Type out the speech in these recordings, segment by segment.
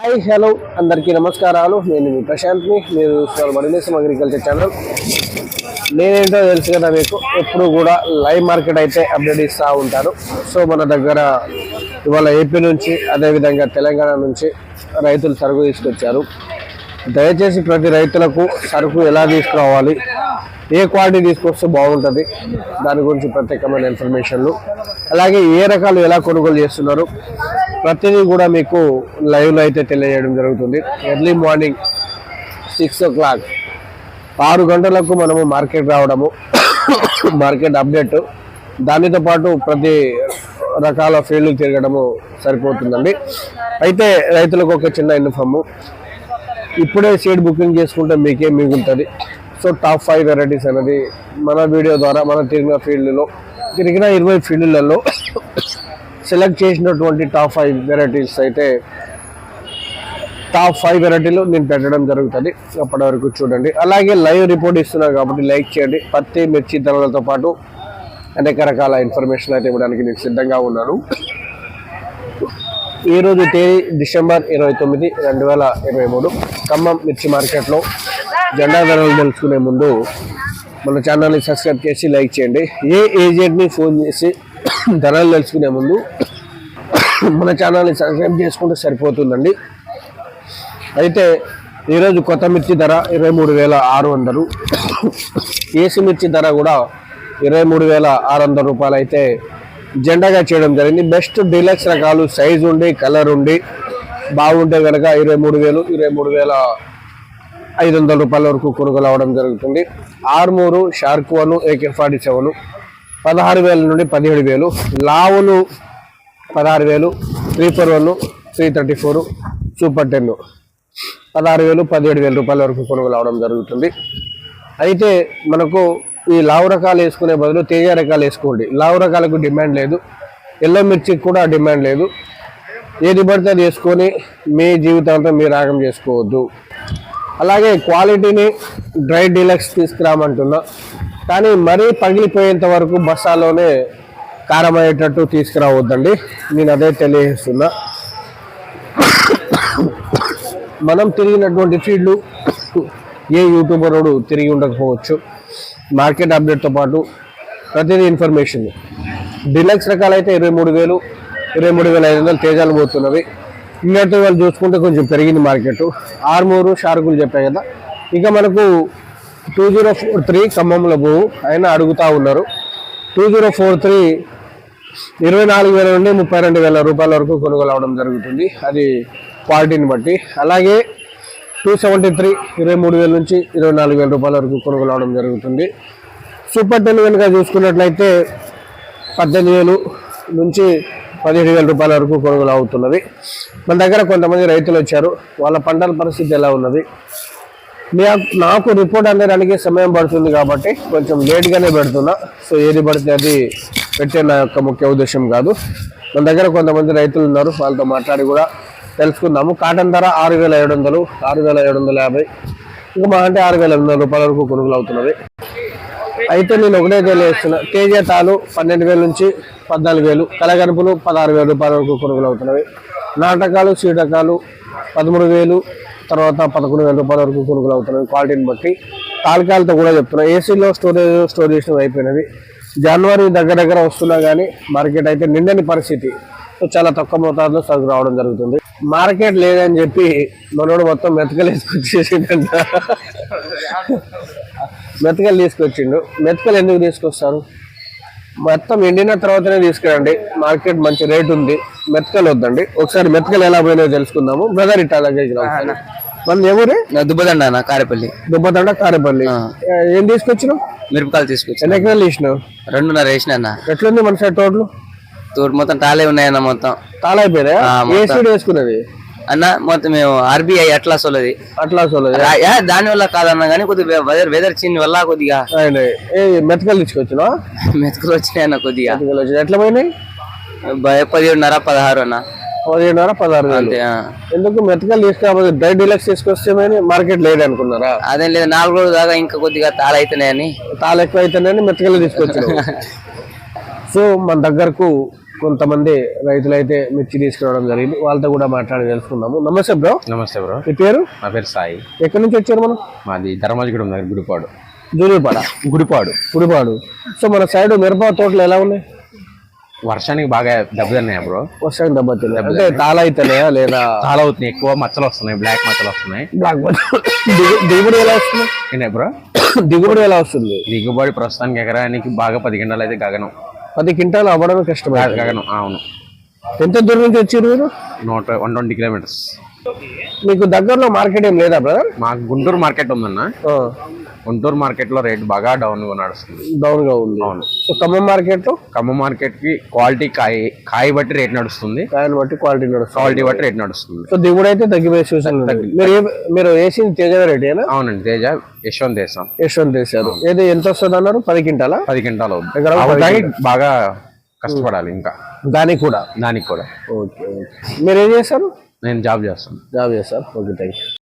Hi hello. అందరికీ నమస్కారాలు. నేను మీ ప్రశాంత్ని. మీరు మడినేసం అగ్రికల్చర్ ఛానల్ నేనేంటో తెలుసు కదా మీకు. ఎప్పుడు కూడా లైవ్ మార్కెట్ అయితే అప్డేట్ ఇస్తూ ఉంటారు. సో మన దగ్గర ఇవాళ ఏపీ నుంచి అదేవిధంగా తెలంగాణ నుంచి రైతులు సరుకు తీసుకొచ్చారు. దయచేసి ప్రతి రైతులకు సరుకు ఎలా తీసుకురావాలి ఏ క్వాలిటీ తీసుకొస్తే బాగుంటుంది దాని గురించి ప్రత్యేకమైన ఇన్ఫర్మేషన్లు అలాగే ఏ రకాలు ఎలా కొనుగోలు చేస్తున్నారు ప్రతిదీ కూడా మీకు లైవ్లో అయితే తెలియజేయడం జరుగుతుంది. Early morning six o'clock ఆరు గంటలకు మనము మార్కెట్ రావడము మార్కెట్ అప్డేట్ దానితో పాటు ప్రతి రకాల ఫీల్డ్లు తిరగడము సరిపోతుందండి. అయితే రైతులకు ఒక చిన్న ఇన్ఫాము. ఇప్పుడే సీడ్ బుకింగ్ చేసుకుంటే మీకేం మిగులుతుంది. సో టాప్ ఫైవ్ వెరైటీస్ అనేది మన వీడియో ద్వారా మనం తిరిగిన ఫీల్డ్లో తిరిగిన ఇరవై ఫీల్డ్లలో సెలెక్ట్ చేసినటువంటి టాప్ ఫైవ్ వెరైటీస్ అయితే టాప్ ఫైవ్ వెరైటీలు నేను పెట్టడం జరుగుతుంది. అప్పటి వరకు చూడండి. అలాగే లైవ్ రిపోర్ట్ ఇస్తున్నాను కాబట్టి లైక్ చేయండి. పత్తి మిర్చి ధరలతో పాటు అనేక రకాల ఇన్ఫర్మేషన్ అయితే ఇవ్వడానికి నేను సిద్ధంగా ఉన్నాను. ఈరోజు తేదీ డిసెంబర్ ఇరవై తొమ్మిది రెండు వేల ఇరవై మూడు. ఖమ్మం మిర్చి మార్కెట్లో జెండా ధరలు తెలుసుకునే ముందు మన ఛానల్ని సబ్స్క్రైబ్ చేసి లైక్ చేయండి. ఏ ఏజెంట్ని ఫోన్ చేసి ధరలు తెలుసుకునే ముందు మన ఛానల్ని సబ్స్క్రైబ్ చేసుకుంటే సరిపోతుందండి. అయితే ఈరోజు కొత్త మిర్చి ధర ఇరవై మూడు వేల ఆరు వందలు. ఏసీ మిర్చి ధర కూడా ఇరవై మూడు వేల ఆరు వందల రూపాయలు అయితే జెండాగా చేయడం జరిగింది. బెస్ట్ డీలక్స్ రకాలు సైజు ఉండి కలర్ ఉండి బాగుంటే కనుక ఇరవై మూడు వేలు ఇరవై మూడు వేల ఐదు వందల రూపాయల వరకు కొనుగోలు అవ్వడం జరుగుతుంది. Armur shark one AK forty seven పదహారు వేల నుండి పదిహేడు వేలు. లావులు పదహారు వేలు three four one three thirty four super ten. పదహారు వేలు పదిహేడు వేల రూపాయల వరకు కొనుగోలు అవడం జరుగుతుంది. అయితే మనకు ఈ లావు రకాలు వేసుకునే బదులు తేజ రకాలు వేసుకోండి. లావు రకాలకు డిమాండ్ లేదు. ఎల్లో మిర్చికి కూడా డిమాండ్ లేదు. ఏది పడితే అది వేసుకొని మీ జీవితాంతం మీరు రాగం చేసుకోవద్దు. అలాగే క్వాలిటీని డ్రై డీలక్స్ తీసుకురామంటున్నా. కానీ మరీ పగిలిపోయేంత వరకు బస్సాలోనే కారం అయ్యేటట్టు తీసుకురావద్దండి. నేను అదే తెలియజేస్తున్నా. మనం తిరిగినటువంటి ఫీల్డ్లు ఏ యూట్యూబర్ వాడు తిరిగి ఉండకపోవచ్చు. మార్కెట్ అప్డేట్తో పాటు ప్రతిదీ ఇన్ఫర్మేషన్. డిలక్స్ రకాలైతే ఇరవై మూడు వేలు ఇరవై మూడు వేల ఐదు వందలు తేజాలు పోతున్నవి. ఇంకటి వాళ్ళు చూసుకుంటే కొంచెం పెరిగింది మార్కెట్. ఆర్మూరు షార్కులు చెప్పాయి కదా. ఇక మనకు టూ జీరో ఫోర్ త్రీ ఖమ్మంలో పోవు ఆయన అడుగుతూ ఉన్నారు. టూ జీరో ఫోర్ త్రీ ఇరవై నాలుగు వేల నుండి ముప్పై రెండు వేల రూపాయల వరకు కొనుగోలు అవడం జరుగుతుంది. అది క్వాలిటీని బట్టి. అలాగే టూ సెవెంటీ త్రీ ఇరవై మూడు వేల నుంచి ఇరవై నాలుగు వేల రూపాయల వరకు కొనుగోలు అవడం జరుగుతుంది. సూపర్ టెన్ కనుక చూసుకున్నట్లయితే పద్దెనిమిది వేలు నుంచి పదిహేడు వేల రూపాయల వరకు కొనుగోలు అవుతున్నది మన దగ్గర కొంతమంది రైతులు వచ్చారు. వాళ్ళ పంటల పరిస్థితి ఎలా ఉన్నది? నాకు రిపోర్ట్ అందడానికి సమయం పడుతుంది కాబట్టి కొంచెం లేట్గానే పెడుతున్నా. సో ఏది పడితే అది పెట్టే నా యొక్క ముఖ్య ఉద్దేశం కాదు. మన దగ్గర కొంతమంది రైతులు ఉన్నారు వాళ్ళతో మాట్లాడి కూడా తెలుసుకుందాము. కాటన్ ధర ఆరు వేల ఏడు వందలు ఆరు వేల ఏడు వందల యాభై. ఇంకా మా అంటే ఆరు వేల ఎనిమిది వందల రూపాయల వరకు కొనుగోలు అవుతున్నది. అయితే నేను ఒకటే తెలియజేస్తున్నా కేజీ తాలు పన్నెండు వేల నుంచి పద్నాలుగు వేలు కలగనుపులు పదహారు వేల రూపాయల వరకు కొనుగోలు అవుతున్నవి. నాటకాలు సీటకాలు పదమూడు వేలు తర్వాత పదకొండు వేల రూపాయల వరకు కొనుగోలు అవుతున్నవి క్వాలిటీని బట్టి తాలకాలతో కూడా చెప్తున్నా. ఏసీలో స్టోరేజ్ స్టోర్ అయిపోయినది అయిపోయినవి. జనవరి దగ్గర దగ్గర వస్తున్నా కానీ మార్కెట్ అయితే నిండని పరిస్థితి. సో చాలా తక్కువ మోతాదులో సరుకు రావడం జరుగుతుంది. మార్కెట్ లేదని చెప్పి మనోడు మొత్తం మెతకలు తీసుకొచ్చేసిందంట మెతకలు తీసుకొచ్చిండు. మెతకలు ఎందుకు తీసుకొస్తారు? మొత్తం ఎండిన తర్వాతనే తీసుకురండి. మార్కెట్ మంచి రేట్ ఉంది. మెతకలు వద్దండి. ఒకసారి మెతకలు ఎలా పోయినాయో తెలుసుకుందాము. బ్రదర్ ఇట్లా లగేజ్ మన ఎవరు దుబ్బదండ అన్న కారేపల్లి. దుబ్బతండ కారేపల్లి. ఏ- తీసుకొచ్చినావు? మిరపకాయలు తీసుకొచ్చి ఎన్ని ఎకరాలు తీసినావు? రెండున్నర వేసిన అన్న. ఎట్లుంది మన సైడ్ టోటల్ తోడు మొత్తం టాలే ఉన్నాయన్న మొత్తం. తాళ ఆ, ఏ. సీడ్ వేసుకున్నది అన్న మొత్తం మేము ఆర్బీఐ అట్లా సోలది అట్లా సోలేదు దాని వల్ల కాదన్న కానీ కొద్దిగా వెదర్ వెదర్ చిన్న వల్ల కొద్దిగా. ఏ మెతకలు తీసుకొచ్చినావా మెతుకులు వచ్చినాయి అన్న కొద్దిగా. మెతకలు వచ్చినాయి. ఎట్లా పోయినాయి? పదిహేడున్నర పదహారు అన్న. పదిహేనున్నర పదహారు. ఎందుకు మెతకలు తీసుకురాబోదు డ్రై డీలక్స్ తీసుకొస్తే మార్కెట్ లేదు అనుకున్నారా? అదేం లేదు నాలుగు రోజులు దాకా ఇంకా కొద్దిగా తాళ అవుతున్నాయని తాళ ఎక్కువ అయితేనే మెతకలు తీసుకొచ్చినావు. సో మన దగ్గరకు కొంతమంది రైతులైతే మిర్చి తీసుకురావడం జరిగింది. వాళ్ళతో కూడా మాట్లాడి తెలుసుకుందాము. నమస్తే బ్రో. నమస్తే బ్రో. మీ పేరు? నా పేరు సాయి. ఎక్కడి నుంచి వచ్చారు మనం? మాది ధర్మాజిగూడెం దగ్గర గుడిపాడు. జూనిపాడ గుడిపాడు. గుడిపాడు. సో మన సైడ్ మిరప తోటలు ఎలా ఉన్నాయి? వర్షానికి బాగా దెబ్బతిన్నాయి బ్రో? వర్షానికి దెబ్బతింది అంటే తాళ లేదా? చాలా అవుతున్నాయి ఎక్కువ మచ్చలు వస్తున్నాయి బ్లాక్ మచ్చలు వస్తున్నాయి. బ్లాక్ బడ్ దిగు- దిగుబడి ఎలా వస్తుంది? ఏంటి బ్రో? దిగుబడి ఎలా వస్తుంది? దిగుబడి ప్రస్తుతానికి ఎకరానికి బాగా పది గంటలు అయితే గగనం. పది క్వింటాలు అవ్వడం కష్టమే గగనం అవును. ఎంత దూరం నుంచి వచ్చారు మీరు? నూట వన్ ట్వంటీ కిలోమీటర్స్. మీకు దగ్గరలో మార్కెట్ ఏం లేదా బ్రదర్ మాకు గుంటూరు మార్కెట్ ఉందన్న. గుంటూరు మార్కెట్లో రేట్ బాగా డౌన్గా నడుస్తుంది. డౌన్గా ఉంది. అవును. ఖమ్మం మార్కెట్ ఖమ్మం మార్కెట్కి క్వాలిటీ కాయ కాయ బట్టి రేట్ నడుస్తుంది. దాన్ని బట్టి క్వాలిటీ నడుస్తుంది. క్వాలిటీ బట్టి రేట్ నడుస్తుంది. సో దిగుబడి అయితే తగ్గిపోయే. మీరు ఏ- మీరు వేసింది తేజ రేటేనా అవునండి తేజ యశ్వంత్ దేశం యశ్వంత్ వేశారు. ఏది ఎంత వస్తుంది అన్నారు? పది క్వింటాలా? పది గంటలు అవుతుంది ఎకరాకు పది అవుతాయి, బాగా కష్టపడాలి ఇంకా. దానికి కూడా? దానికి కూడా. Okay okay. మీరు ఏం చేస్తారు నేను జాబ్ చేస్తాను. జాబ్ చేస్తారు ఓకే థ్యాంక్ యూ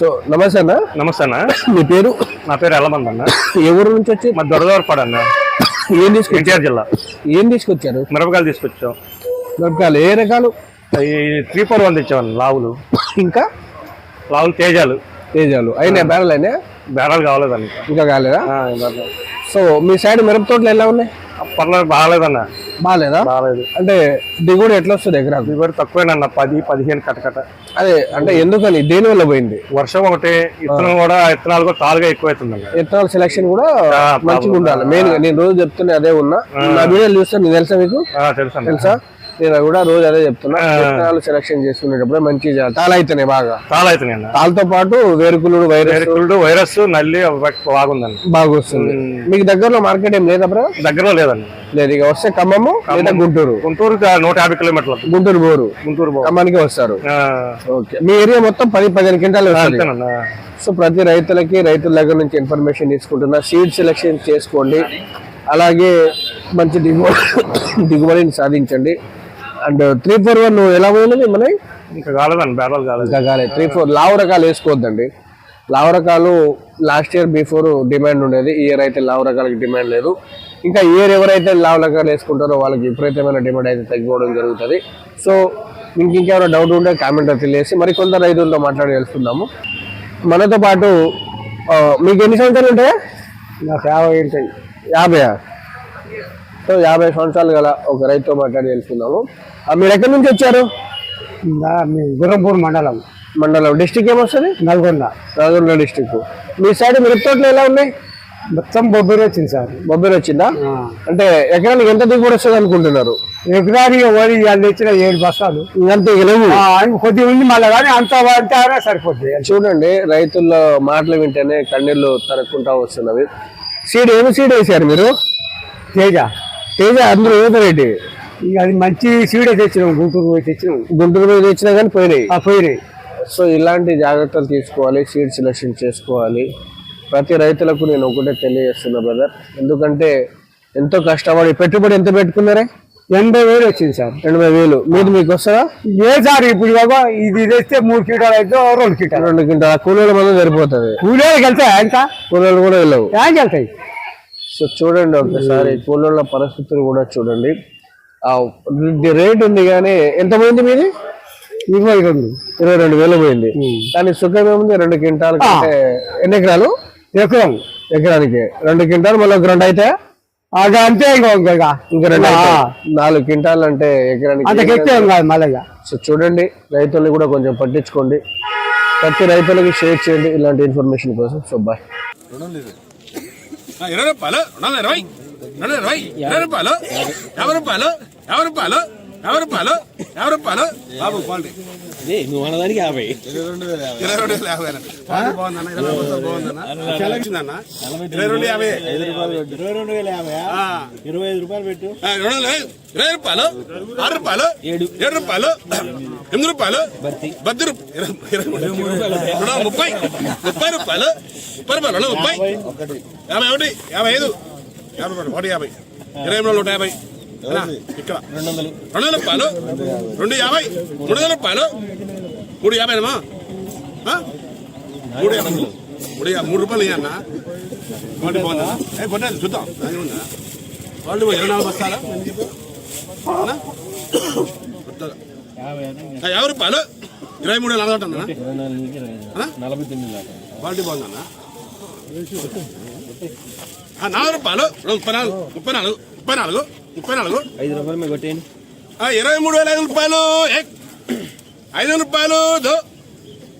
సో నమస్తే అన్న. నమస్తే అన్న. మీ పేరు? నా పేరు ఎల్లమంది అన్న. ఏ ఊరు నుంచి వచ్చి? మా దొరదోరపాడు అన్న. ఏం తీసుకొచ్చారు? ఎన్టీఆర్ జిల్లా. ఏం తీసుకొచ్చారు? మిరపకాయలు తీసుకొచ్చాం. మిరపకాయలు. ఏ రకాలు? త్రీ ఫోర్ వన్ తెచ్చామన్న లావులు. ఇంకా? లావులు తేజాలు. తేజాలు. అయినా బ్యారల్ అయినా బేరాలు కావాలేదన్న ఇంకా కాలేదా. సో మీ సైడ్ మిరప తోటలు ఎలా ఉన్నాయి? పర్లేదు బాగాలేదన్న. బాగాలేదా బాగాలేదు అంటే దిగుబడి ఎట్లా వస్తుంది ఎకరాకు దిగుబడి తక్కువేనన్న పది పదిహేను కటకట. అదే అంటే ఎందుకని? దేని వల్ల పోయింది? వర్షం ఒకటి ఇత్తనం కూడా ఇత్తనాలు కూడా తాలుగా ఎక్కువ విత్తనాల సెలక్షన్ కూడా మంచిగా ఉండాలి మెయిన్గా నేను రోజు చెప్తున్నా అదే ఉన్నా. నా వీడియోలు చూస్తే నీకు తెలుసా మీకు? తెలుసా? నేను కూడా రోజు అదే చెప్తున్నా. విత్తనాలు సెలక్షన్ చేసుకునేటప్పుడు మంచిగా చేయాలి తాళ అయితేనే బాగా అన్న తాళ్ళతో పాటు వేరుకులుడు వైరస్. వైరస్ నల్లి బాగుందన్న బాగా వస్తుంది మీకు దగ్గరలో మార్కెట్ ఏం లేదా దగ్గరలో లేదన్న లేదు ఇక వస్తే ఖమ్మము లేదా గుంటూరు. గుంటూరు నూట యాభై కిలోమీటర్లు గుంటూరు బోరు. గుంటూరు ఖమ్మానికి వస్తారు. ఓకే. మీ ఏరియా మొత్తం పది పదిహేను క్వింటాలు సో ప్రతి రైతులకి రైతుల దగ్గర నుంచి ఇన్ఫర్మేషన్ తీసుకుంటున్నా. సీడ్ సెలెక్షన్ చేసుకోండి. అలాగే మంచి దిగుబడి దిగుబడిని సాధించండి. అండ్ త్రీ ఫోర్ వన్ ఎలా పోయినది మనకి ఇంకా కాలేదన్న బేరాలు కాలేదు. ఇంకా కాలేదు. త్రీ ఫోర్ లావు రకాలు వేసుకోవద్దండి. లావు రకాలు లాస్ట్ ఇయర్ బిఫోర్ డిమాండ్ ఉండేది ఈ ఇయర్ అయితే లావు రకాలకి డిమాండ్ లేదు. ఇంకా ఇయర్ ఎవరైతే లావు రకాలు వేసుకుంటారో వాళ్ళకి విపరీతమైన డిమాండ్ అయితే తగ్గిపోవడం జరుగుతుంది. సో మీకు ఇంకేమైనా డౌట్ ఉంటే కామెంట్ తెలియజేసి మరి కొంత రైతులతో మాట్లాడి తెలుసుకుందాము. మనతో పాటు మీకు ఎన్ని సంవత్సరాలు ఉంటాయా? నాకు యాభై ఉంటాయి యాభై సో యాభై సంవత్సరాలు గల ఒక రైతుతో మాట్లాడి తెలుసుకుందాము. ఆ, మీరు ఎక్కడి నుంచి వచ్చారు? గుర్రంపూర్ మండలం. మండలం. డిస్టిక్ ఏమొస్తుంది? నల్గొండ. నల్గొండ డిస్టిక్. మీ సైడ్ మిరప తోటలు ఎలా ఉన్నాయి? మొత్తం బొబ్బరి వచ్చింది సార్. బొబ్బరి వచ్చిందా? అంటే ఎకరానికి ఎంత దిగుబడి వస్తుంది అనుకుంటున్నారు? ఎకరానికి వరి వాళ్ళు తెచ్చిన ఏడు బస్తాలు. ఆ, ఇంక కొద్దిగా ఉంది మళ్ళీ కానీ అంత పడితే సరిపోద్ది. చూడండి రైతుల మాటలు వింటేనే కన్నీళ్ళు తరక్కుంటా వస్తున్నవి. సీడ్ ఏమి సీడ్ వేసారు మీరు? తేజ. తేజ అందరూ ఏ వెరైటీ ఇక అది మంచి సీడే తెచ్చినాం గుంటూరు పోయి తెచ్చినాం. గుంటూరు మీద తెచ్చినా కానీ పోయినాయి? ఆ పోయినాయి. సో ఇలాంటి జాగ్రత్తలు తీసుకోవాలి సీడ్ సెలెక్షన్ చేసుకోవాలి. ప్రతి రైతులకు నేను ఒకటే తెలియజేస్తున్నా బ్రదర్ ఎందుకంటే ఎంతో కష్టపడి పెట్టుబడి ఎంత పెట్టుకున్నారే? ఎనభై వేలు వచ్చింది సార్. ఎనభై వేలు. మీది మీకు వస్తుందా? ఏ సార్ ఇప్పుడు ఇవాగ ఇది తెస్తే మూడు కిటాలు అయితే రెండు కిటాలు రెండు క్వింటాల. కూలీల మంది సరిపోతుంది. కూలీలకు వెళ్తాయి ఇంకా? కూలీలు కూడా వెళ్ళవు. ఏం వెళ్తాయి సో చూడండి ఒకసారి కూలీల పరిస్థితిని కూడా చూడండి. ఆ రేట్ ఉంది కానీ ఎంత పోయింది మీది? ఇరవై రెండు. ఇరవై రెండు వేలు పోయింది. కానీ సుఖం ఏముంది రెండు క్వింటాల్ ఎన్ని ఎకరాలు? ఎకరం. ఎకరానికి. రెండు క్వింటాల్ మళ్ళీ ఒక రెండు అయితే? అది అంతే ఇక రెండు నాలుగు క్వింటాల్ అంటే ఎకరానికి మళ్ళీ. సో చూడండి రైతుల్ని కూడా కొంచెం పట్టించుకోండి. ప్రతి రైతులకి షేర్ చేయండి ఇలాంటి ఇన్ఫర్మేషన్ కోసం. సో బాయ్ ఇరవై రూపాయలు రెండు ఇరవై రెండు ఇరవై ఇరవై రూపాయలు యాభై రూపాయలు యాభై రూపాయలు యాభై రూపాయలు యాభై రూపాయలు? బాబు క్వాలిటీ నువ్వు అన్నదానికి యాభై. ఇరవై రెండు వేల యాభై. అన్న. క్వాలిటీ బాగుందన్న ఇరవై రూపాయలు బాగుందన్న. చాలా వచ్చిందన్న. ఇరవై రెండు యాభై. ఇరవై రెండు వేల యాభై ఆ, ఇరవై ఐదు రూపాయలు పెట్టు. రెండు. ఇరవై రూపాయలు? ఆరు రూపాయలు? ఏడు. ఏడు రూపాయలు? ఎనిమిది బద్ది ముప్పై. ముప్పై రూపాయలు? ముప్పై రూపాయలు ముప్పై. యాభై. ఒకటి. యాభై ఐదు. యాభై ఒకటి యాభై. ఇరవై మూడు నూట యాభై. ఇక్కడ రెండు వందలు రెండు వందల రూపాయలు రెండు యాభై మూడు వందల రూపాయలు మూడు యాభై అమ్మా ఆ? మూడు యాభై మూడు యా- మూడు రూపాయలు ఇయ్యన్న క్వాలిటీ బాగుందా ఏ పొట్టేది చూద్దాం అది ఉందా వాళ్ళు ఇరవై నాలుగు బస్తాలా అన్నా? కొత్తగా. ఆ, యాభై రూపాయలు ఇరవై మూడు వేలు అడగటన్నా క్వాలిటీ బాగుందన్నా ఆ, నాలుగు రూపాయలు ముప్పై నాలుగు ముప్పై నాలుగు ముప్పై నాలుగు ముప్పై నాలుగు. ఐదు రూపాయలు మీకు కొట్టేయండి. ఇరవై మూడు వేల ఐదు రూపాయలు. ఐదు వందల రూపాయలు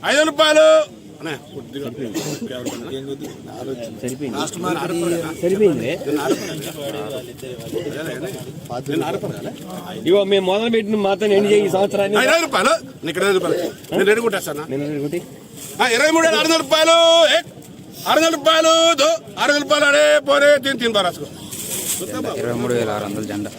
ఐదు వందల రూపాయలు? ఇగో మేము మొదలు పెట్టిన మాత్రం ఎండ్ చేయి ఈ సంవత్సరాన్ని. ఇరవై రూపాయలు? నీకు ఇరవై రూపాయలు. నేను రెడీ కొట్టేస్తాను నేను కొట్టి. ఇరవై మూడు వేల ఆరు వందల రూపాయలు. ఆరు వందల రూపాయలు ఆరు వందల రూపాయలు అడే పోరే తిని తిని బారాసుకో ఇరవై మూడు వేల ఆరు వందల జెండా.